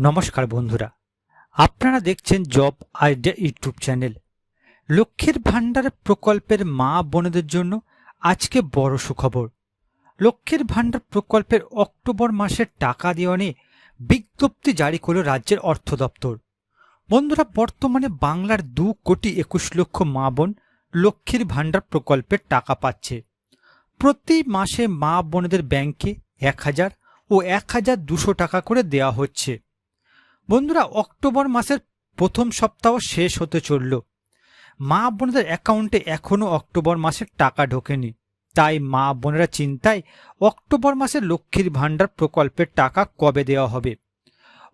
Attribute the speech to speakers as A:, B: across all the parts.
A: নমস্কার বন্ধুরা, আপনারা দেখছেন জব আইডিয়া ইউটিউব চ্যানেল। লক্ষ্মীর ভাণ্ডার প্রকল্পের মা বোনেদের জন্য আজকে বড় সুখবর। লক্ষ্মীর ভাণ্ডার প্রকল্পের অক্টোবর মাসের টাকা দেওয়া নিয়ে বিজ্ঞপ্তি জারি করল রাজ্যের অর্থ দপ্তর। বন্ধুরা, বর্তমানে বাংলার দু কোটি একুশ লক্ষ মা বোন লক্ষ্মীর ভাণ্ডার প্রকল্পের টাকা পাচ্ছে। প্রতি মাসে মা বোনেদের ব্যাংকে এক হাজার ও এক হাজার দুশো টাকা করে দেওয়া হচ্ছে। বন্ধুরা, অক্টোবর মাসের প্রথম সপ্তাহ শেষ হতে চলল। মা বোনদের অ্যাকাউন্টে এখনও অক্টোবর মাসের টাকা ঢোকেনি। তাই মা বোনেরা চিন্তায় অক্টোবর মাসে লক্ষ্মীর ভাণ্ডার প্রকল্পের টাকা কবে দেওয়া হবে?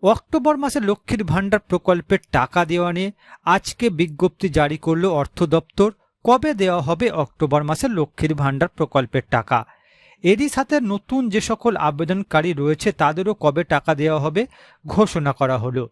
A: অক্টোবর মাসে লক্ষ্মীর ভাণ্ডার প্রকল্পের টাকা দেওয়া নিয়ে আজকে বিজ্ঞপ্তি জারি করল অর্থ দপ্তর কবে দেওয়া হবে অক্টোবর মাসে লক্ষ্মীর ভাণ্ডার প্রকল্পের টাকা? এরই সাথে নতুন যে সকল আবেদনকারী রয়েছে তাদেরও কবে টাকা দেওয়া হবে ঘোষণা করা হলো।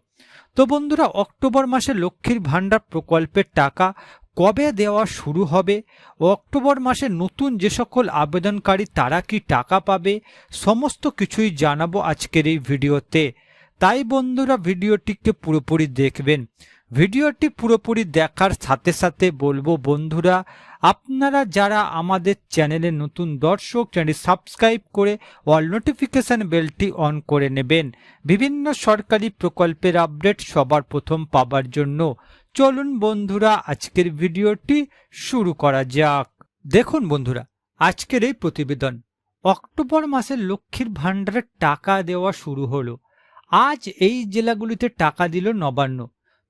A: তো বন্ধুরা, অক্টোবর মাসে লক্ষ্মীর ভাণ্ডার প্রকল্পের টাকা কবে দেওয়া শুরু হবে? অক্টোবর মাসে নতুন যে সকল আবেদনকারী তারা কি টাকা পাবে? সমস্ত কিছুই জানাব আজকের এই ভিডিওতে। তাই বন্ধুরা, ভিডিওটিকে পুরোপুরি দেখবেন। ভিডিওটি পুরোপুরি দেখার সাথে সাথে বলব বন্ধুরা, আপনারা যারা আমাদের চ্যানেলে নতুন দর্শক চ্যানেল সাবস্ক্রাইব করে অল নোটিফিকেশান বেলটি অন করে নেবেন। বিভিন্ন সরকারি প্রকল্পের আপডেট সবার প্রথম পাবার জন্য চলুন বন্ধুরা, আজকের ভিডিওটি শুরু করা যাক। দেখুন বন্ধুরা, আজকের এই প্রতিবেদন। অক্টোবর মাসে লক্ষ্মীর ভাণ্ডারের টাকা দেওয়া শুরু হলো। আজ এই জেলাগুলিতে টাকা দিল নবান্ন।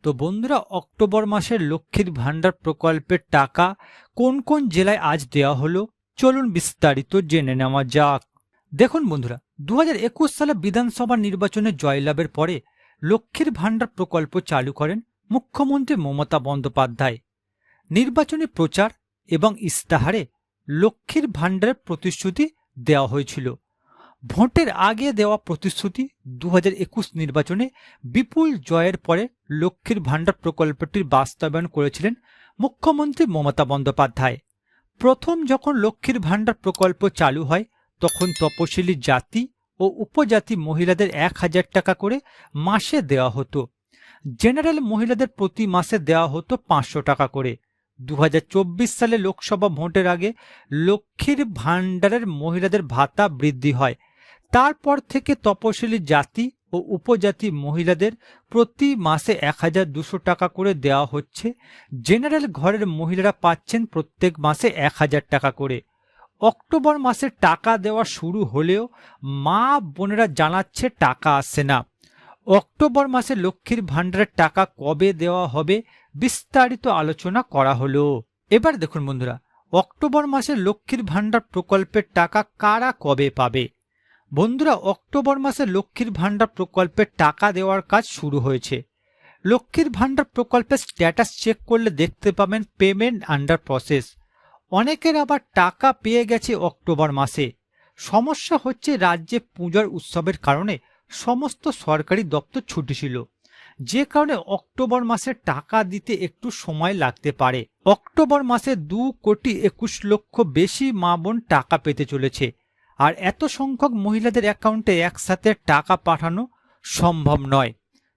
A: তো বন্ধুরা, অক্টোবর মাসের লক্ষ্মীর ভাণ্ডার প্রকল্পের টাকা কোন কোন জেলায় আজ দেওয়া হলো? চলুন বিস্তারিত জেনে নেওয়া যাক। দেখুন বন্ধুরা দু হাজার একুশ সালে বিধানসভা নির্বাচনে জয়লাভের পরে লক্ষ্মীর ভাণ্ডার প্রকল্প চালু করেন মুখ্যমন্ত্রী মমতা বন্দ্যোপাধ্যায়। নির্বাচনী প্রচার এবং ইস্তাহারে লক্ষ্মীর ভাণ্ডারের প্রতিশ্রুতি দেওয়া হয়েছিল। ভোটের আগে দেওয়া প্রতিশ্রুতি দু হাজার একুশ নির্বাচনে বিপুল জয়ের পরে লক্ষ্মীর ভাণ্ডার প্রকল্পটির বাস্তবায়ন করেছিলেন মুখ্যমন্ত্রী মমতা বন্দ্যোপাধ্যায়। প্রথম যখন লক্ষ্মীর ভাণ্ডার প্রকল্প চালু হয়, তখন তপশিলি জাতি ও উপজাতি মহিলাদের এক হাজার টাকা করে মাসে দেওয়া হতো। জেনারেল মহিলাদের প্রতি মাসে দেওয়া হতো পাঁচশো টাকা করে। দু হাজার চব্বিশ সালে লোকসভা ভোটের আগে লক্ষ্মীর ভাণ্ডারের মহিলাদের ভাতা বৃদ্ধি হয়। তারপর থেকে তপশিলি জাতি ও উপজাতি মহিলাদের প্রতি মাসে এক হাজার দুশো টাকা করে দেওয়া হচ্ছে। জেনারেল ঘরের মহিলারা পাচ্ছেন প্রত্যেক মাসে এক হাজার টাকা করে। অক্টোবর মাসে টাকা দেওয়া শুরু হলেও মা বোনেরা জানাচ্ছে টাকা আসছে না। অক্টোবর মাসে লক্ষ্মীর ভাণ্ডারের টাকা কবে দেওয়া হবে বিস্তারিত আলোচনা করা হলো। এবার দেখুন বন্ধুরা, অক্টোবর মাসে লক্ষ্মীর ভাণ্ডার প্রকল্পের টাকা কারা কবে পাবে? বন্ধুরা, অক্টোবর মাসে লক্ষ্মীর ভাণ্ডার প্রকল্পের টাকা দেওয়ার কাজ শুরু হয়েছে। লক্ষ্মীর ভাণ্ডার প্রকল্পের স্ট্যাটাস চেক করলে দেখতে পাবেন পেমেন্ট আন্ডার প্রসেস অনেকের আবার টাকা পেয়ে গেছে অক্টোবর মাসে। সমস্যা হচ্ছে রাজ্যে পূজার উৎসবের কারণে সমস্ত সরকারি দপ্তর ছুটি ছিল। যে কারণে অক্টোবর মাসে টাকা দিতে একটু সময় লাগতে পারে। অক্টোবর মাসে দু কোটি একুশ লক্ষ বেশি মা বোন টাকা পেতে চলেছে। আর এত সংখ্যক মহিলাদের অ্যাকাউন্টে একসাথে টাকা পাঠানো সম্ভব নয়।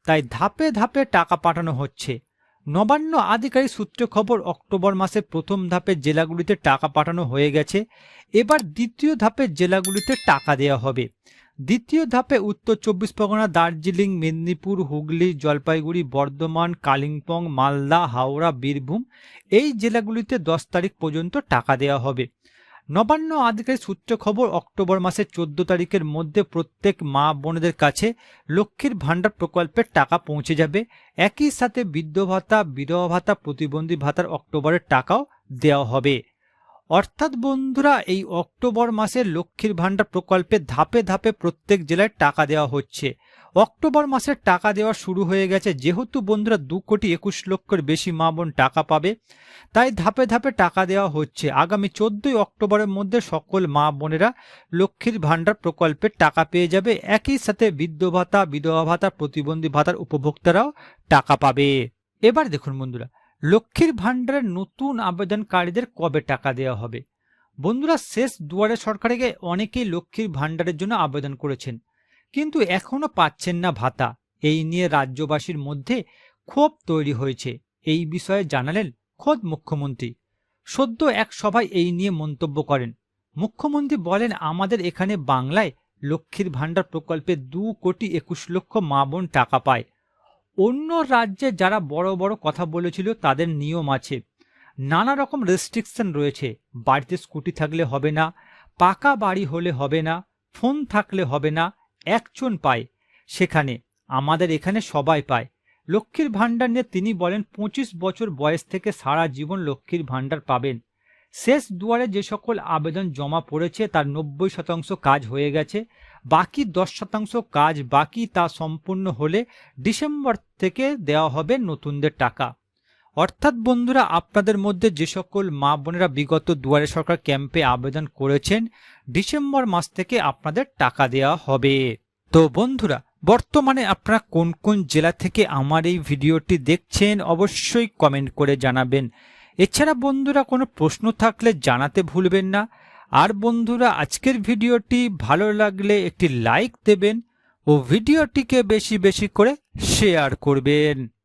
A: তাই ধাপে ধাপে টাকা পাঠানো হচ্ছে। নবান্ন আধিকারিক সূত্রে খবর, অক্টোবর মাসে প্রথম ধাপে জেলাগুলিতে টাকা পাঠানো হয়ে গেছে। এবার দ্বিতীয় ধাপে জেলাগুলিতে টাকা দেওয়া হবে। দ্বিতীয় ধাপে উত্তর চব্বিশ পরগনা, দার্জিলিং, মেদিনীপুর, হুগলি, জলপাইগুড়ি, বর্ধমান, কালিম্পং, মালদা, হাওড়া, বীরভূম এই জেলাগুলিতে দশ তারিখ পর্যন্ত টাকা দেওয়া হবে। নবান্ন আধিকারিক সূত্র খবর, অক্টোবর মাসের চোদ্দ তারিখের মধ্যে প্রত্যেক মা বোনেদের কাছে লক্ষ্মীর ভাণ্ডার প্রকল্পের টাকা পৌঁছে যাবে। একই সাথে বৃদ্ধ ভাতা, বিধবা ভাতা, প্রতিবন্ধী ভাতার অক্টোবরের টাকাও দেওয়া হবে। অর্থাৎ বন্ধুরা, এই অক্টোবর মাসে লক্ষ্মীর ভাণ্ডার প্রকল্পে ধাপে ধাপে প্রত্যেক জেলায় টাকা দেওয়া হচ্ছে। অক্টোবর মাসের টাকা দেওয়া শুরু হয়ে গেছে। যেহেতু বন্ধুরা দু কোটি একুশ লক্ষের বেশি মা বোন টাকা পাবে, তাই ধাপে ধাপে টাকা দেওয়া হচ্ছে। আগামী চোদ্দই অক্টোবরের মধ্যে সকল মা বোনেরা লক্ষ্মীর ভাণ্ডার প্রকল্পের টাকা পেয়ে যাবে। একই সাথে বৃদ্ধ ভাতা, বিধবা ভাতা, প্রতিবন্ধী ভাতার উপভোক্তারাও টাকা পাবে। এবার দেখুন বন্ধুরা, লক্ষ্মীর ভাণ্ডারের নতুন আবেদনকারীদের কবে টাকা দেওয়া হবে? বন্ধুরা, শেষ দুয়ারে সরকারে অনেকেই লক্ষ্মীর ভাণ্ডারের জন্য আবেদন করেছেন। কিন্তু এখনও পাচ্ছেন না ভাতা। এই নিয়ে রাজ্যবাসীর মধ্যে ক্ষোভ তৈরি হয়েছে। এই বিষয়ে জানালেন খোদ মুখ্যমন্ত্রী। সদ্য এক সভায় এই নিয়ে মন্তব্য করেন। মুখ্যমন্ত্রী বলেন, আমাদের এখানে বাংলায় লক্ষ্মীর ভাণ্ডার প্রকল্পে দু কোটি একুশ লক্ষ মা বোন টাকা পায়। অন্য রাজ্যে যারা বড় বড় কথা বলেছিল, তাদের নিয়ম আছে। নানা রকম রেস্ট্রিকশন রয়েছে। বাড়িতে স্কুটি থাকলে হবে না, পাকা বাড়ি হলে হবে না ফোন থাকলে হবে না একজন পায়। সেখানে আমাদের এখানে সবাই পায়। লক্ষ্মীর ভাণ্ডার নিয়ে তিনি বলেন, পঁচিশ বছর বয়স থেকে সারা জীবন লক্ষ্মীর ভাণ্ডার পাবেন। শেষ দুয়ারে যে সকল আবেদন জমা পড়েছে, তার নব্বই শতাংশ কাজ হয়ে গেছে। বাকি দশ শতাংশ কাজ বাকি তা সম্পূর্ণ হলে ডিসেম্বর থেকে দেওয়া হবে নতুনদের টাকা। অর্থাৎ বন্ধুরা, আপনাদের মধ্যে যে সকল মা বোনেরা বিগত দুয়ারে সরকার ক্যাম্পে আবেদন করেছেন, ডিসেম্বর মাস থেকে আপনাদের টাকা দেওয়া হবে। তো বন্ধুরা, বর্তমানে আপনারা কোন কোন জেলা থেকে আমার এই ভিডিওটি দেখছেন, অবশ্যই কমেন্ট করে জানাবেন। এছাড়া বন্ধুরা, কোনো প্রশ্ন থাকলে জানাতে ভুলবেন না। আর বন্ধুরা, আজকের ভিডিওটি ভালো লাগলে একটি লাইক দেবেন ও ভিডিওটিকে বেশি বেশি করে শেয়ার করবেন।